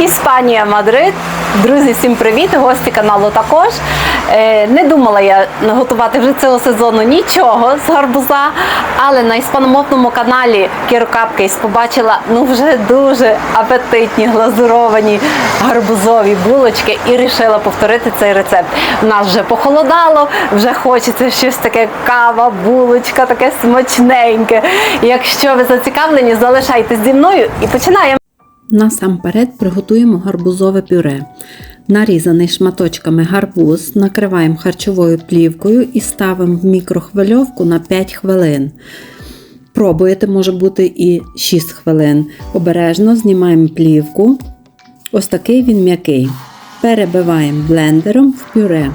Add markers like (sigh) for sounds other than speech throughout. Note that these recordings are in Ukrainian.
Іспанія, Мадрид. Друзі, всім привіт! Гості каналу також. Е, не думала я готувати вже цього сезону нічого з гарбуза, але на іспаномовному каналі Cupcakes побачила ну вже дуже апетитні глазуровані гарбузові булочки і вирішила повторити цей рецепт. У нас вже похолодало, вже хочеться щось таке кава, булочка, таке смачненьке. Якщо ви зацікавлені, залишайтесь зі мною і починаємо. Насамперед приготуємо гарбузове пюре. Нарізаний шматочками гарбуз накриваємо харчовою плівкою і ставимо в мікрохвильовку на 5 хвилин. Пробуєте, може бути і 6 хвилин. Обережно знімаємо плівку. Ось такий він м'який. Перебиваємо блендером в пюре.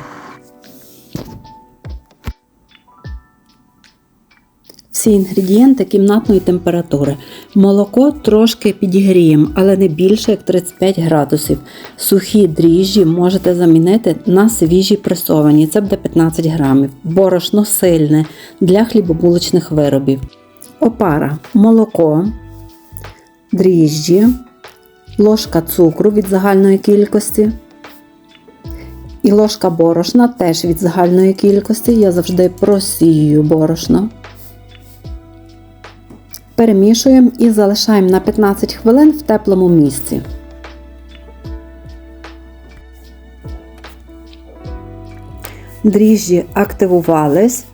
Всі інгредієнти кімнатної температури. Молоко трошки підігріємо, але не більше як 35 градусів. Сухі дріжджі можете замінити на свіжі пресовані. Це буде 15 грамів. Борошно сильне для хлібобулочних виробів. Опара, молоко, дріжджі, ложка цукру від загальної кількості. І ложка борошна теж від загальної кількості. Я завжди просію борошно. Перемішуємо і залишаємо на 15 хвилин в теплому місці. Дріжджі активувались.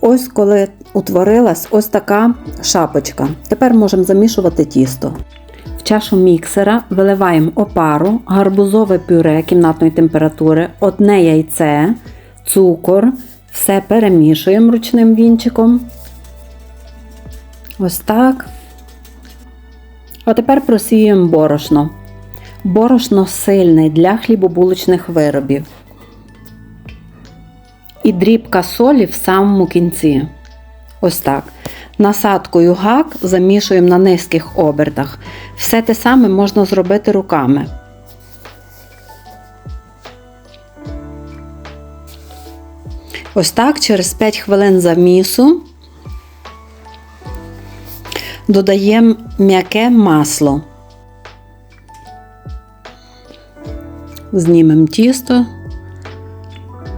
Ось коли утворилась ось така шапочка. Тепер можемо замішувати тісто. В чашу міксера виливаємо опару, гарбузове пюре кімнатної температури, одне яйце, цукор, все перемішуємо ручним вінчиком. Ось так. А тепер просіюємо борошно. Борошно сильне для хлібобулочних виробів. І дрібка солі в самому кінці. Ось так. Насадкою гак замішуємо на низьких обертах. Все те саме можна зробити руками. Ось так через 5 хвилин замісу додаємо м'яке масло. Знімемо тісто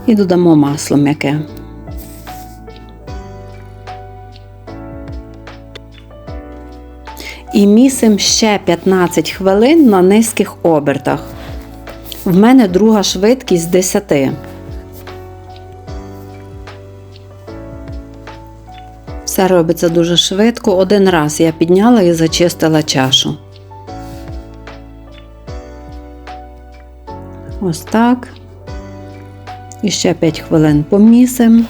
і додамо масло м'яке. І місимо ще 15 хвилин на низьких обертах. В мене друга швидкість з 10. Все робиться дуже швидко. Один раз я підняла і зачистила чашу. Ось так. І ще 5 хвилин помісимо.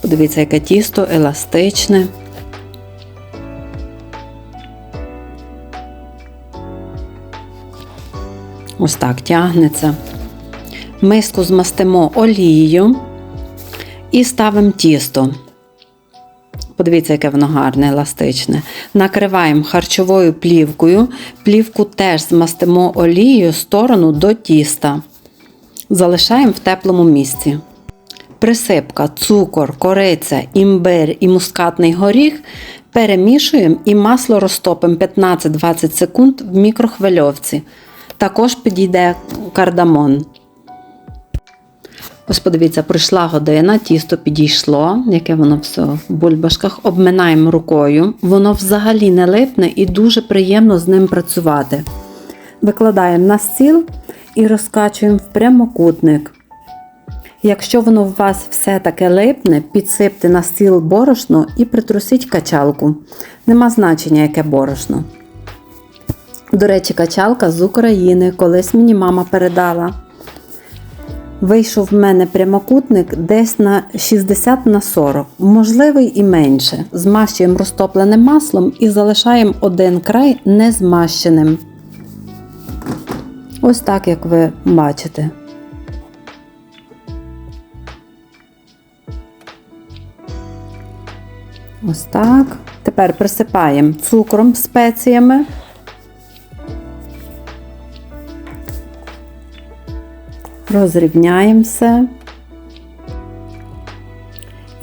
Подивіться, яке тісто еластичне. Ось так тягнеться. Миску змастимо олією і ставимо тісто. Подивіться, яке воно гарне, еластичне. Накриваємо харчовою плівкою. Плівку теж змастимо олією сторону до тіста. Залишаємо в теплому місці. Присипка, цукор, кориця, імбир і мускатний горіх перемішуємо і масло розтопимо 15-20 секунд в мікрохвильовці. Також підійде кардамон. Ось подивіться, пройшла година, тісто підійшло, яке воно все в бульбашках. Обминаємо рукою. Воно взагалі не липне і дуже приємно з ним працювати. Викладаємо на стіл і розкачуємо в прямокутник. Якщо воно у вас все таке липне, підсипте на стіл борошно і притрусіть качалку. Нема значення, яке борошно. До речі, качалка з України, колись мені мама передала. Вийшов в мене прямокутник десь на 60 на 40, можливий і менше. Змащуємо розтопленим маслом і залишаємо один край незмащеним. Ось так, як ви бачите. Ось так. Тепер присипаємо цукром, спеціями. Розрівняємо все.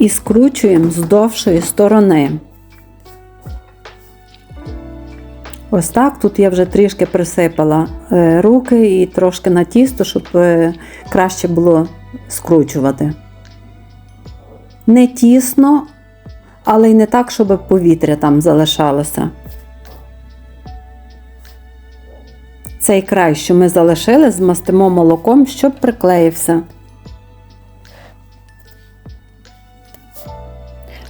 і скручуємо з довшої сторони. Ось так. Тут я вже трішки присипала е, руки і трошки на тісто, щоб е, краще було скручувати. Не тісно, але й не так, щоб повітря там залишалося. Цей край, що ми залишили, змастимо молоком, щоб приклеївся.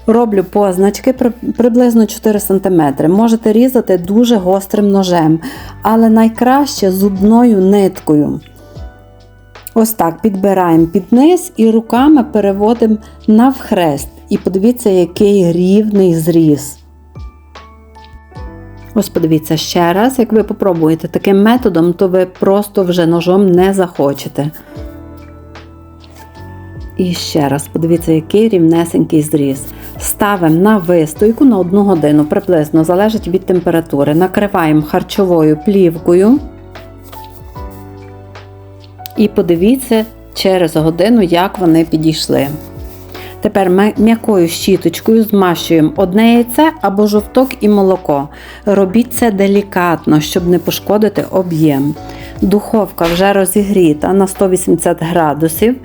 Роблю позначки приблизно 4 см. Можете різати дуже гострим ножем, але найкраще зубною ниткою. Ось так підбираємо під низ і руками переводимо навхрест. І подивіться, який рівний зріз. Ось подивіться ще раз, як ви попробуєте таким методом, то ви просто вже ножом не захочете. І ще раз, подивіться, який рівнесенький зріз. Ставимо на вистойку на 1 годину, приблизно залежить від температури. Накриваємо харчовою плівкою. І подивіться через годину, як вони підійшли. Тепер м'якою щіточкою змащуємо одне яйце або жовток і молоко. Робіть це делікатно, щоб не пошкодити об'єм. Духовка вже розігріта на 180 градусів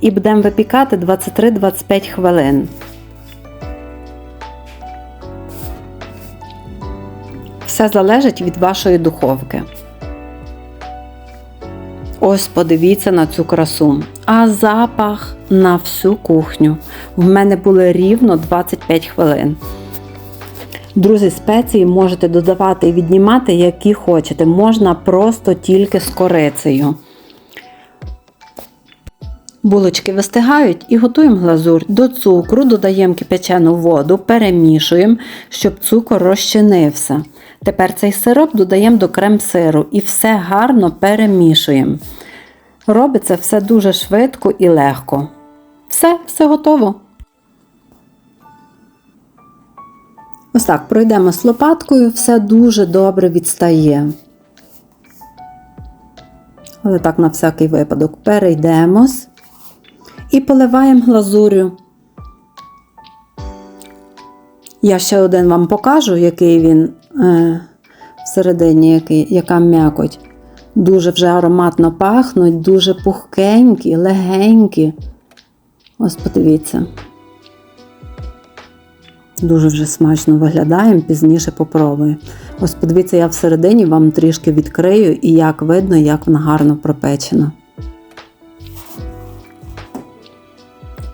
і будемо випікати 23-25 хвилин. Все залежить від вашої духовки. Ось подивіться на цю красу. А запах на всю кухню. В мене було рівно 25 хвилин. Друзі, спеції можете додавати і віднімати, які хочете. Можна просто тільки з корицею. Булочки вистигають і готуємо глазурь. До цукру додаємо кипячену воду, перемішуємо, щоб цукор розчинився. Тепер цей сироп додаємо до крем-сиру і все гарно перемішуємо. Робиться все дуже швидко і легко. Все, все готово. Ось так пройдемо з лопаткою, все дуже добре відстає. Але так, на всякий випадок, перейдемось і поливаємо глазурю. Я ще один вам покажу, який він е, всередині, який, яка м'якоть. Дуже вже ароматно пахнуть, дуже пухкенькі, легенькі. Ось подивіться. Дуже вже смачно виглядаємо, пізніше попробую. Ось подивіться, я всередині вам трішки відкрию і як видно, як вона гарно пропечена.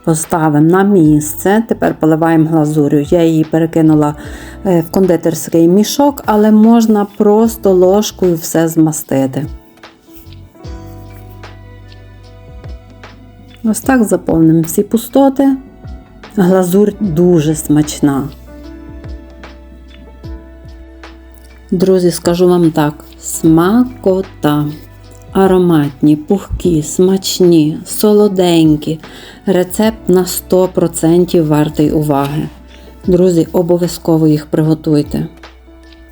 Поставимо на місце. Тепер поливаємо глазурю. Я її перекинула е, в кондитерський мішок, але можна просто ложкою все змастити. Ось так заповнимо всі пустоти. Глазурь дуже смачна. Друзі, скажу вам так: смакота. Ароматні, пухкі, смачні, солоденькі. Рецепт на 100% вартий уваги. Друзі, обов'язково їх приготуйте.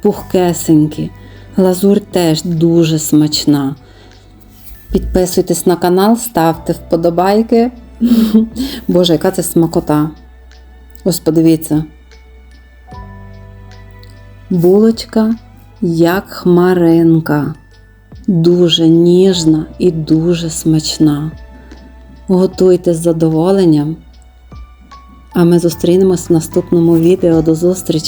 Пухкесенькі. Глазурь теж дуже смачна. Підписуйтесь на канал, ставте вподобайки. (laughs) Боже, яка це смакота. Ось подивіться. Булочка як хмаринка. Дуже ніжна і дуже смачна. Готуйте з задоволенням. А ми зустрінемось в наступному відео. До зустрічі!